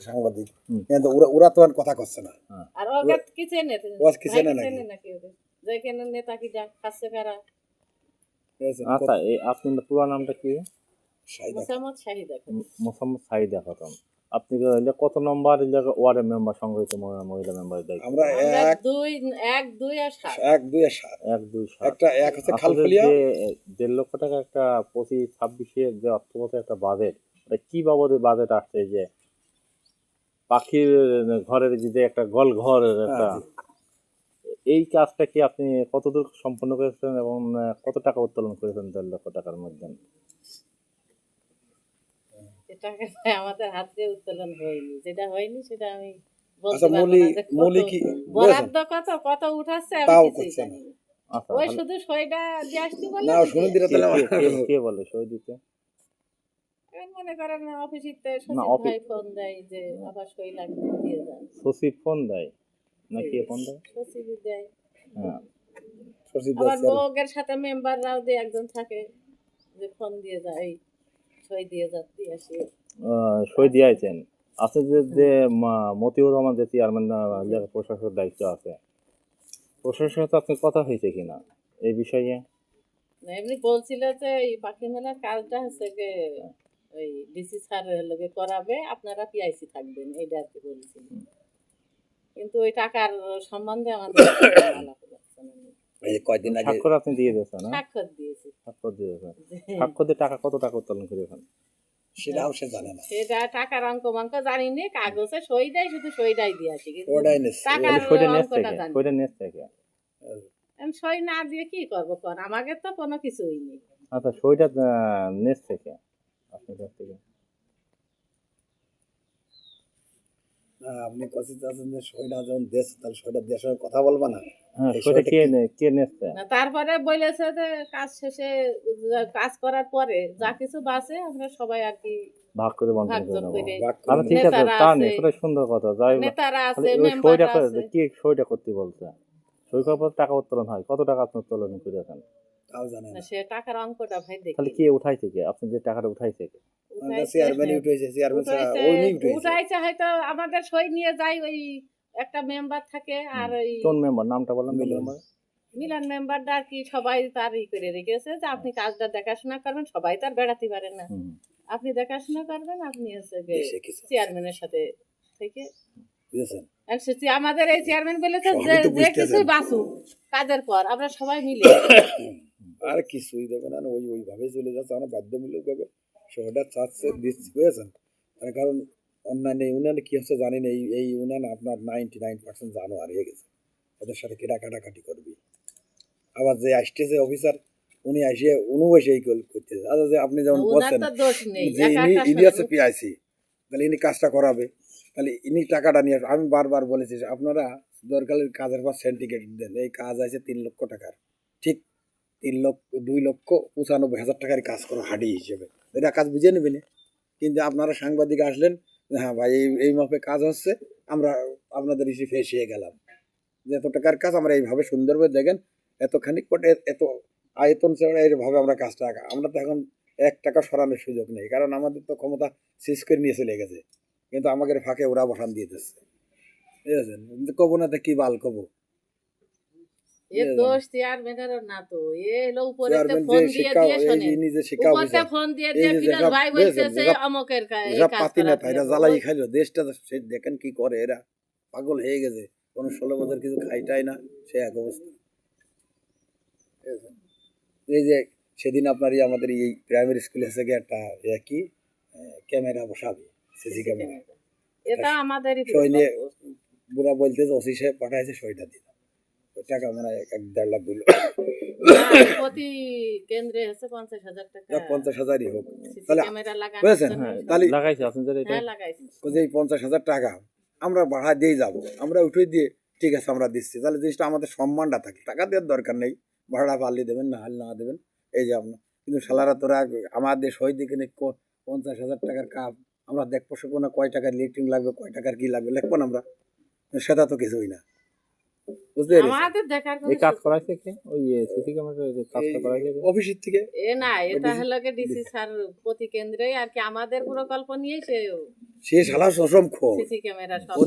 সাংবাদিক। কিন্তু ওরা ওরা তো আর কথা করছে না। আর ওকে কি চেনে? কি চেনে নাকি? যেখানে নেতা কি যা খাচ্ছে বুঝেছেন? আচ্ছা এই আপনার পুরো নামটা কি? শাহিদা মোসাম্মদ শাহিদা খাতুন। আপনি কত নম্বর ওয়ার্ডের মেম্বার সংগঠিত মহিলা- মহিলা মেম্বার দায়িত্ব? আমরা এক দুই এক দুই আর সাত। এক দুই আর সাত। এক দুই সাত। একটা এক হচ্ছে আপনাদের খালফলিয়া। যে দেড় লক্ষ টাকা একটা পঁচিশ ছাব্বিশের যে অর্থবছর একটা বাজেট এটা কি বাবদে বাজেট আসছে যে পাখির ঘরের যে একটা গল ঘরের একটা হ্যাঁ, এই কাজটা কি আপনি কতদূর সম্পন্ন করেছেন এবং কত টাকা উত্তোলন করেছেন দেড় লক্ষ টাকার মধ্যে? আমাদের হাত দিয়ে উত্তোলন হয়নি। যেটা হয়নি সেটা আমি আচ্ছা কত- বরাদ্দ উঠাচ্ছে। আচ্ছা ওই শুধু সইটা দিয়ে আসতে বলে কে- বলে সই দিতে? মনে করেন অফিসিতে না, সচিব ভাই ফোন দেয় যে আবার সই লাগবে দিয়ে যান। সচিব ফোন দেয়? না কে ফোন দেয়? সচিব দেয়। হ্যাঁ। সচিব আবার বলছে, সাথে মেম্বাররাও দিয়ে একজন থাকে যে ফোন দিয়ে যায় সই দিয়ে যাচ্ছি আসি। সই দিয়েছেন আছে যে যে মা- মতিউর রহমান যে চেয়ারম্যান প্রশাসকের দায়িত্ব আছে। প্রশাসকের সাথে আপনার কথা হয়েছে কিনা এই বিষয়ে? না, এমনি বলছিল যে এই পাখি মেলার কাজটা হচ্ছে যে ওই ডিসি স্যার লোকে করাবে আপনারা পিআইসি থাকবেন এইটা আর কি কিন্তু ওই টাকার সম্বন্ধে আমাদের আলাপ হচ্ছে না। এই কয়দিন আগে স্বাক্ষর আপনি দিয়ে দিয়েছেন না? স্বাক্ষর দিয়েছি। স্বাক্ষর দিয়েছেন। স্বাক্ষর দিয়ে টাকা কত টাকা উত্তোলন করেছেন সেটাও সে জানে না। সেটা টাকার অঙ্ক মাঙ্ক জানি নি কাগজে সই দেয় শুধু সইটাই দিয়ে আসি কিন্তু ওটাই নিচ্ছে টাকার অঙ্কটা জানি। সইটা নেস থেকে। আমি সই না দিয়ে কি করব কর আমাকে তো কোনো কিছুই নেই। আচ্ছা সইটা আহ, নেস থেকে। আপনার কাছ থেকে। আপনি আছেন যে সইটা যখন দেশ তাহলে সইটা দেশের কথা বলবা না? হ্যাঁ নে- কে নেসছে না তারপরে বলেছে যে কাজ শেষে কাজ করার পরে যা কিছু বাঁচে আমরা সবাই আর কি ভাগ করে বন্টন করে নেব। আচ্ছা ঠিক আছে তা নেই সুন্দর কথা যাই সইটা কি সইটা করতে বলছে? সই করার পর টাকা উত্তোলন হয় কত টাকা আপনি উত্তোলন করেছেন তাও জানে না, সে টাকার অঙ্কটা ভাই দেখি। তাহলে কে উঠাইছে কে? আপনি যে টাকাটা উঠাইছে কে? উঠাইছে উঠাইছে হয়তো আমাদের সই নিয়ে যাই ওই একটা মেম্বার থাকে আর ওই কোন মেম্বার নামটা বললাম মিলন। মেম্বার মিলন মেম্বারটা আর কি সবাই তার ই করে রেখেছে যে আপনি কাজটা দেখাশোনা করবেন সবাই তার বেড়াতে পারে না। আপনি দেখাশোনা করবেন আপনি হচ্ছে চেয়ারম্যানের সাথে থেকে। আমাদের এই চেয়ারম্যান বলেছে যে তো যে কিছুই বাঁচুক কাজের পর আমরা সবাই মিলে। আর কিছুই দেবে না। ওই ওইভাবে চলে যাচ্ছে আমরা বাধ্যমূলক ভাবে শহরটা চাচ্ছে দিচ্ছি বুঝেছেন? তার কারণ অন্যান্য ইউনিয়নে কি হচ্ছে জানি না এই এই ইউনিয়ন আপনার নাইনটি নাইন পার্সেন্ট জানো হারিয়ে গেছে। ওদের সাথে কেটা কাটাকাটি করবি? আবার যে আসতেছে অফিসার উনি আসিয়ে উনি এসে এই করতেছে আচ্ছা যে আপনি যেমন বলছেন যে ইনি ইনি শুধু- পিআইসি তাহলে ইনি কাজটা করাবে। তাহলে ইনি টাকাটা নিয়ে আসবে। আমি বারবার বলেছি আপনারা দরকারের কাজের পর সেন্টিকেট দেন এই কাজ আছে তিন লক্ষ টাকার। ঠিক তিন লক্ষ, দুই লক্ষ পঁচানব্বই হাজার টাকার কাজ করো হাডি হিসেবে। এটা কাজ বুঝে নেবেন কিন্তু আপনারা সাংবাদিক আসলেন হ্যাঁ ভাই, এই এই মাপে কাজ হচ্ছে, আমরা আপনাদের ইসে ফেসিয়ে গেলাম। যে এত টাকার কাজ আমরা এইভাবে সুন্দরভাবে দেখেন এতখানি এত আয়তন এইভাবে আমরা কাজটা আমরা তো এখন এক টাকা সরানোর সুযোগ নেই, কারণ আমাদের তো ক্ষমতা শেষ করে নিয়ে চলে গেছে। কিন্তু আমাদের ফাঁকে ওরা বসান দিয়ে দিচ্ছে। ঠিক আছে? কবো না তো কি বাল কবো? এ দোষ চেয়ারম্যানের না তো এ হলো উপরে ফোন দিয়ে দিয়ে এই যে নিজে শিক্ষা উপরে ফোন দিয়ে দিয়ে যে ভাই বলতেছে অমকের কা- এই পাতি না করাতে জ্বালাই খাইলো। দেশটা সে দেখেন কি করে এরা। পাগল হয়ে গেছে। কোনো ষোলো বছর কিছু খাইটাই না সে এক অবস্থা। এই যে সেদিন আপনার আমাদের এই প্রাইমারি স্কুলে এসে গিয়ে একটা ইয়ে কি? ক্যামেরা বসাবে সিসি ক্যামেরা। এটা আমাদের বুড়া বলতে ওসি সাহেব পাঠাইছে সইটা ওই টাকা মনে হয়? এক দেড় লাখ দিল প্রতি কেন্দ্রে হচ্ছে পঞ্চাশ হাজার টাকা। পঞ্চাশ হাজারই হোক। তাহলে বুঝেছেন? হ্যাঁ তাহলে লাগাইছে হ্যাঁ যে এই পঞ্চাশ হাজার টাকা আমরা ভাড়া দিয়ে যাব। আমরা উঠে দিয়ে ঠিক আছে আমরা দিচ্ছি। তাহলে জিনিসটা আমাদের সম্মানটা থাকে। টাকা দেওয়ার দরকার নেই। ভাড়া পারলে দেবেন না হলে না দেবেন। এই যে আপনার কিন্তু সালারা তোরা আমাদের সই দিকে নে পঞ্চাশ হাজার টাকার কাপ। আমরা দেখব শুকো না কয় টাকার ইলেকট্রিক লাগবে কয় টাকার কি লাগবে লিখব না আমরা। সেটা তো কিছুই না। বুঝতে আমাদের দেখার এই কাজ করাইছে কে? ওই সিসি ক্যামেরা কাজটা করাইছে অফিসের থেকে? এ না এটা DC হলো ডিসি স্যার প্রতি কেন্দ্রে আর কি আমাদের প্রকল্প নিয়ে সে শালা খোর। সিসি ক্যামেরা ও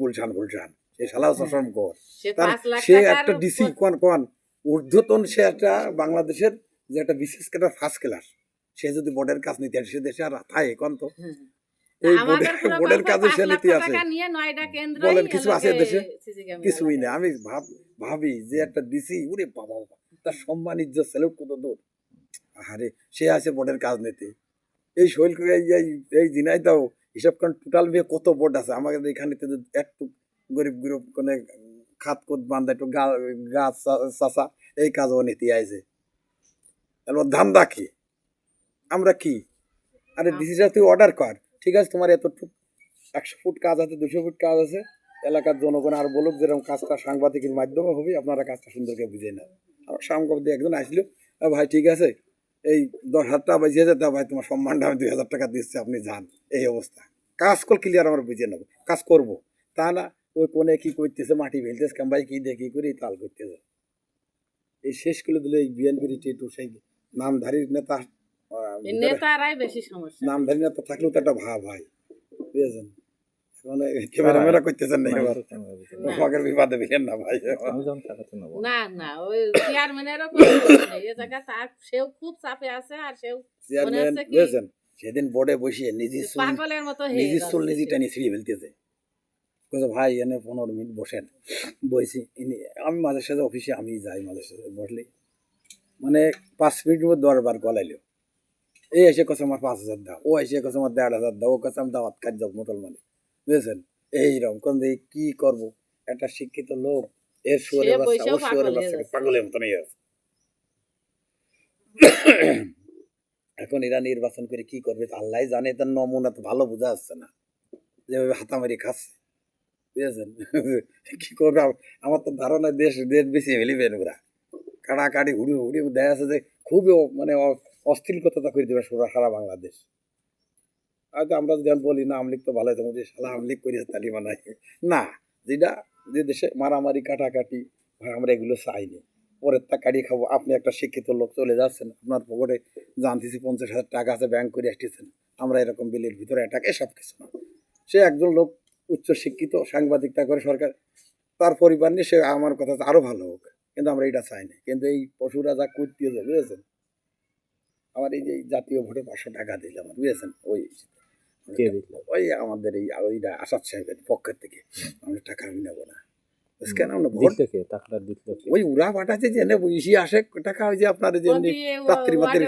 গুলশান গুলশান খোর। টাকার একটা ডিসি কোন কোন ঊর্ধ্বতন সে একটা বাংলাদেশের যে একটা বিশেষ একটা ফার্স্ট ক্লাস সে যদি বোর্ডের কাজ নিতে আসে সে দেশে আর থাকে কোন তো। হুম। এই বোর্ডের কাজে সে নীতি আছে। বলেন কিছু আছে দেশে? কিছুই না আমি ভাব ভাবি যে একটা ডিসি বাবা বাবা তার সম্মান ইজ্জত স্যালুট কত দূর? আরে সে আছে বোর্ডের কাজ নিতে এই শৈল এই এই এই জিনাই দাও হিসাব কারণ টোটাল কত বোর্ড আছে? আমাদের এখানে একটু গরিব গরিব কোনে খাত কোত বান্ধা একটু গাছ চাষা এই কাজও নীতি আইছে। তারপর ধান্দা কি? আমরা কি? আরে ডিসি সাহেব তুই অর্ডার কর। ঠিক আছে, তোমার এতটুকু একশো ফুট কাজ আছে, দুশো ফুট কাজ আছে। এলাকার জনগণ আর বলুক যেরকম কাজটা সাংবাদিকের মাধ্যমে হবে, আপনারা কাজটা সুন্দর করে বুঝে নেন। আমার সাংবাদিক একজন আসলো ভাই, ঠিক আছে, এই দশ হাজার টাকা বেঁচে যেতে ভাই, তোমার সম্মানটা আমি দুই হাজার টাকা দিচ্ছি, আপনি যান। এই অবস্থা। কাজ কল ক্লিয়ার আমরা বুঝে নেব, কাজ করব। তা না, ওই কোনে কি করতেছে, মাটি ফেলতেছে কাম্বাই কি দেখি করে, তাল করতেছে। এই শেষ করে দিলে এই বিএনপির টেটু সেই নামধারী নেতা নেতারাই বেশি সমস্যা। নামধারী নেতা থাকলেও তো একটা ভাব হয় বুঝেছেন? মানে ক্যামেরামেরা করতেছেন না এবার না। মগের বিবাদে বিলেন না ভাই। না না ওই চেয়ারম্যানেরও জায়গা তার সেও খুব চাপে আছে আর সেও চেয়ারম্যান বুঝেছেন? সেদিন বোর্ডে বসিয়ে নিজের চুল পাগলের মতো নিজের চুল নিজে টানি ছিঁড়ে ফেলতেছে। বলছে ভাই এনে পনেরো মিনিট বসেন। বসি ইনি আমি মাঝে সাথে অফিসে আমি যাই মাঝে সাথে বসলি। মানে পাঁচ মিনিট মধ্যে দরবার গলাইলো। এই এসে কছে আমার পাঁচ হাজার দাও ও এসে কছে আমার দেড় হাজার দাও ও কাছে আমি দাওয়াত কাজ যাব মোটল মানে বুঝেছেন? এইরকম কোন দিকে কি করব? একটা শিক্ষিত লোক এর শুয়ারে বাচ্চা ও শুয়ারে পাগল বাচ্চা পাগলের মতন হয়ে যাচ্ছে। এখন এরা নির্বাচন করে কি করবে আল্লাহ জানে তার নমুনা তো ভালো বোঝা যাচ্ছে না। যেভাবে হাতামারি খাচ্ছে। বুঝেছেন? কি করবে? আমার তো ধারণা দেশ দেশ বেশি ফেলিবেন ওরা। কাড়াকাড়ি হুড়ি হুড়ি দেখা যাচ্ছে যে খুবই মানে অস্থিরকতা করে দেবে সারা সারা বাংলাদেশ। হয়তো আমরা যদি বলি, না আমলিক তো ভালো হতো সালা আমলিক করিয়ে তালি বানাই না, যেটা যে দেশে মারামারি, কাটাকাটি আমরা এগুলো চাইনি। পরের তা কাটিয়ে খাব। আপনি একটা শিক্ষিত লোক চলে যাচ্ছেন, আপনার পকেটে জানতেছি পঞ্চাশ হাজার টাকা আছে, ব্যাংক করে আসতেছেন। আমরা এরকম বিলের ভিতরে অ্যাটাক এসব কিছু না। সে একজন লোক, উচ্চ শিক্ষিত সাংবাদিকতা করে সরকার, তার পরিবার নিয়ে সে আমার কথা আরও ভালো হোক। কিন্তু আমরা এটা চাই না কিন্তু এই পশুরা যা করতে বুঝেছেন? আমার এই যে এই জাতীয় ভোটে পাঁচশো টাকা দিলাম আমার বুঝেছেন? ওই ওই আমাদের এই ওইটা আসাদ সাহেবের পক্ষের থেকে। আমরা টাকা আমি নেব না। বুঝ কেন? আমরা ভোট থেকে টাকাটা দিতে ওই উড়া পাঠাচ্ছে যে নেব ইসি আসে টাকা ওই যে আপনার যে রাত্রি মাত্রি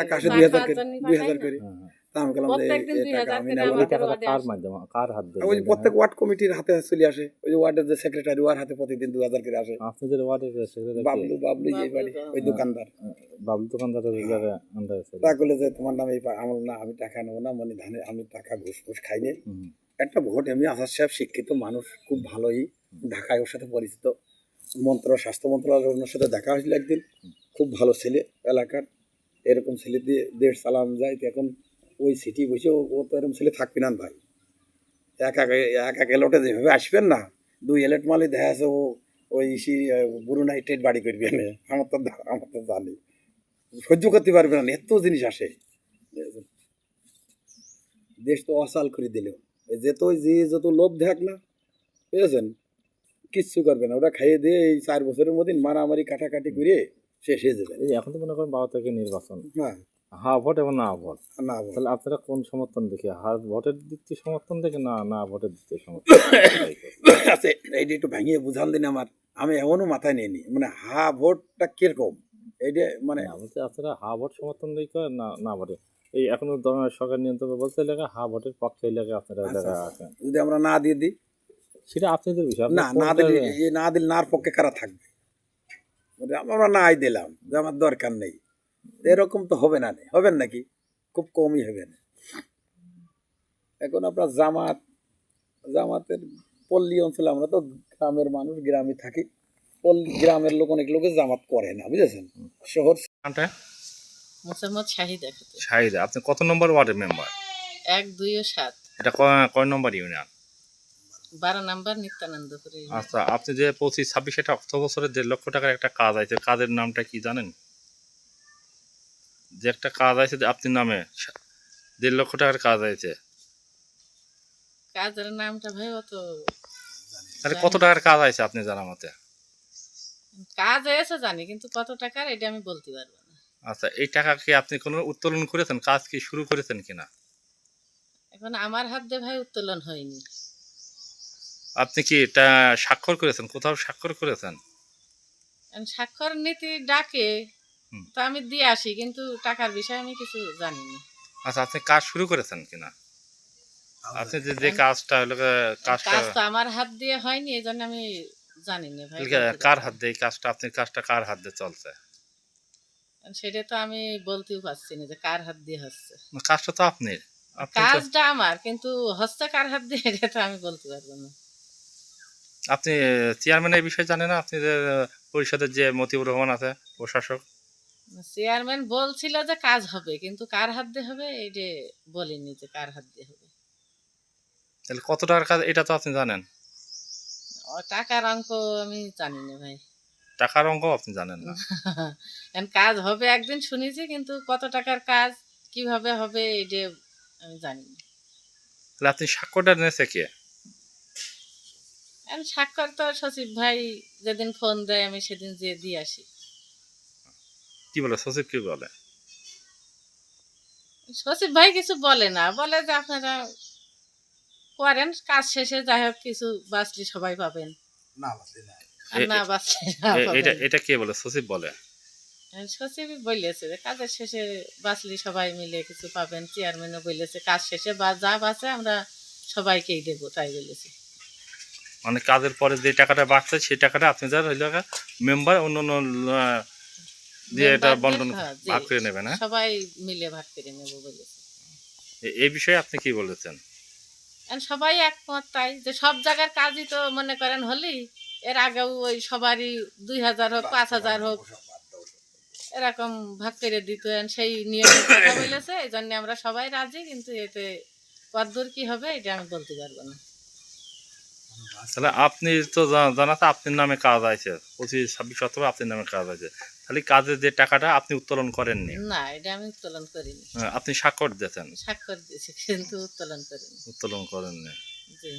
টাকা আসে দুই হাজার করে দুই হাজার করে? হ্যাঁ, হ্যাঁ। আমি বললাম যে টাকা আমি নেব। না টাকাটা কার মাধ্যমে কার হাত দিয়ে ওই প্রত্যেক ওয়ার্ড কমিটির হাতে চলে আসে। ওই যে ওয়ার্ডের যে সেক্রেটারি ওয়ার হাতে প্রতিদিন দু হাজার করে আসে। আপনাদের ওয়ার্ডের সেক্রেটারি বাবলু বাবলু যে বাড়ি ওই দোকানদার। বাবলু দোকানদারের জায়গায় আন্ডার আছে। তা করলে যে তোমার নামে আমার না আমি টাকা নেব না মানে ধানে আমি টাকা ঘুষ ঘুষ খাইনি হুম। একটা ভোট এমনি আসার সাহেব শিক্ষিত মানুষ খুব ভালোই ঢাকায় ওর সাথে পরিচিত। মন্ত্র স্বাস্থ্য মন্ত্রণালয়ের ওনার সাথে দেখা হয়েছিল একদিন। খুব ভালো ছেলে এলাকার। এরকম ছেলে দিয়ে দেশ চালান যায় এখন ওই সিটি বসে ও- তো এরকম ছেলে থাকবি না ভাই। এক এক এক এক এলোটে যেভাবে আসবেন না দুই এলেট মালে দেখা আছে ও ওই সি বুরুনাই টেট বাড়ি করবি আমার তো আমার তো জানি সহ্য করতে পারবে না এত জিনিস আসে। দেশ তো অসাল করে দিল। যেত যে যত লোভ দেখ না বুঝেছেন? কিচ্ছু করবে না। ওরা খাইয়ে দিয়ে এই চার বছরের মধ্যে মারামারি কাটাকাটি করে শেষ হয়ে যাবে। এখন তো মনে করেন বারো তারিখে নির্বাচন। হ্যাঁ। হা ভোট এবং না ভোট না বল। তাহলে আপনারা কোন সমর্থন দেখে? হা ভোটের দিক থেকে সমর্থন দেখে না না ভোটের দিক থেকে সমর্থন আচ্ছা এইটা একটু ভাঙিয়ে বুঝান দিন আমার। আমি এমনও মাথায় নিইনি। মানে হা ভোটটা কীরকম? এইটা মানে না আপনারা হা ভোট সমর্থন দেখে না না ভোটে এই এখনও সরকার নিয়ন্ত্রণ বলতে এলাকা হা ভোটের পক্ষে এলাকা আপনারা আচ্ছা, দেখা আচ্ছা। আছেন। যদি আমরা না দিয়ে দিই? সেটা আপনাদের বিষয়। না না দিলে না দিলে নার পক্ষে কারা থাকবে? আমরা নাই দিলাম যে আমার দরকার নেই। এরকম তো হবে না হবেন নাকি? খুব কমই হবে না এখন আপনার জামাত জামাতের পল্লী অঞ্চলে আমরা তো গ্রামের মানুষ গ্রামে থাকি। পল্লী গ্রামের লোক অনেক লোকে জামাত করে না বুঝেছেন? শহর শাহিদা আপনি কত নম্বর ওয়ার্ডের মেম্বার? এক দুই ও সাত। এটা কয় কয় নম্বর ইউনিয়ন? বারো নাম্বার নিত্যানন্দপুরে আচ্ছা আপনি যে পঁচিশ ছাব্বিশ এটা অর্থ বছরে দেড় লক্ষ টাকার একটা কাজ আছে কাজের নামটা কি জানেন? যে একটা কাজ আছে আপনার নামে দেড় লক্ষ টাকার কাজ আছে। কাজের নামটা ভাই অত তাহলে কত টাকার কাজ আছে আপনি জানা মতে? কাজ এসে জানি কিন্তু কত টাকার এটা আমি বলতে পারব না। আচ্ছা এই টাকা কি আপনি কোনো উত্তোলন করেছেন? কাজ কি শুরু করেছেন কিনা? এখন আমার হাত দিয়ে ভাই উত্তোলন হয়নি। আপনি কি এটা স্বাক্ষর করেছেন? কোথাও স্বাক্ষর করেছেন? এখন স্বাক্ষর নীতি ডাকে। তো আমি দিয়ে আসি কিন্তু টাকার বিষয়ে আমি কিছু জানি না আচ্ছা আপনি কাজ শুরু করেছেন কিনা? আপনি যে যে কাজটা হলো কাজটা কাজ তো আমার হাত দিয়ে হয়নি এই জন্য আমি জানি না ভাই কার হাত দিয়ে কাজটা আপনি কাজটা কার হাত দিয়ে চলছে? সেটা তো আমি বলতেও পারছি না যে কার হাত দিয়ে হচ্ছে। কাজটা তো আপনি কাজটা আমার কিন্তু হচ্ছে কার হাত দিয়ে এটা তো আমি বলতে পারব না। আপনি চেয়ারম্যান এই বিষয়ে জানেন না? আপনি যে পরিষদের যে মতিউর রহমান আছে প্রশাসক চেয়ারম্যান বলছিল যে কাজ হবে কিন্তু কার হাত দিয়ে হবে? এটা বলিনি যে কার হাত দিয়ে হবে। তাহলে কত টাকার কাজ এটা তো আপনি জানেন। টাকার অঙ্ক আমি জানি না ভাই। টাকার অঙ্ক আপনি জানেন না। কাজ হবে একদিন শুনেছি কিন্তু কত টাকার কাজ কীভাবে হবে এটা আমি জানি না। তাহলে আপনি স্বাক্ষরটা নিয়েছে কে? এখন স্বাক্ষর তো সচিব ভাই যেদিন ফোন দেয় আমি সেদিন যেয়ে দিয়ে আসি। কি বলে সচিব কি বলে? সচিব ভাই কিছু বলে না বলে যে আপনারা করেন কাজ শেষে যাই হোক কিছু বাঁচলি সবাই পাবেন। না বাসলি না। না বাঁচলে এটা এটা কে বলে সচিব বলে? সচিবই বলেছে যে কাজের শেষে বাঁচলি সবাই মিলে কিছু পাবেন চেয়ারম্যানও বলেছে কাজ শেষে বা যা বাঁচে আমরা সবাইকেই দেবো তাই বলেছে। মানে কাজের পরে যে টাকাটা বাড়ছে সেই টাকাটা আপনি যার হইল মেম্বার অন্য অন্য দিয়ে এটা বন্টন ভাগ করে নেবেন হ্যাঁ সবাই মিলে ভাগ করে নেব বলেছে। এই বিষয়ে আপনি কি বলেছেন? সবাই একমত তাই যে সব জায়গার কাজই তো মনে করেন হলি এর আগেও ওই সবারই দুই হাজার হোক পাঁচ হাজার হোক এরকম ভাগ করে দিত সেই কথা বলেছে এই জন্য আমরা সবাই রাজি কিন্তু এতে কতদূর কি হবে এটা আমি বলতে পারব না। তাহলে আপনি তো জানাতে আপনার নামে কাজ আছে। প্রতি ছাব্বিশ শতকে আপনার নামে কাজ আছে। তাহলে কাজের যে টাকাটা আপনি উত্তোলন করেননি। না এটা আমি উত্তোলন করিনি। হ্যাঁ, আপনি স্বাক্ষর দিয়েছেন। স্বাক্ষর দিয়েছি কিন্তু উত্তোলন করিনি। উত্তোলন করেননি। জি।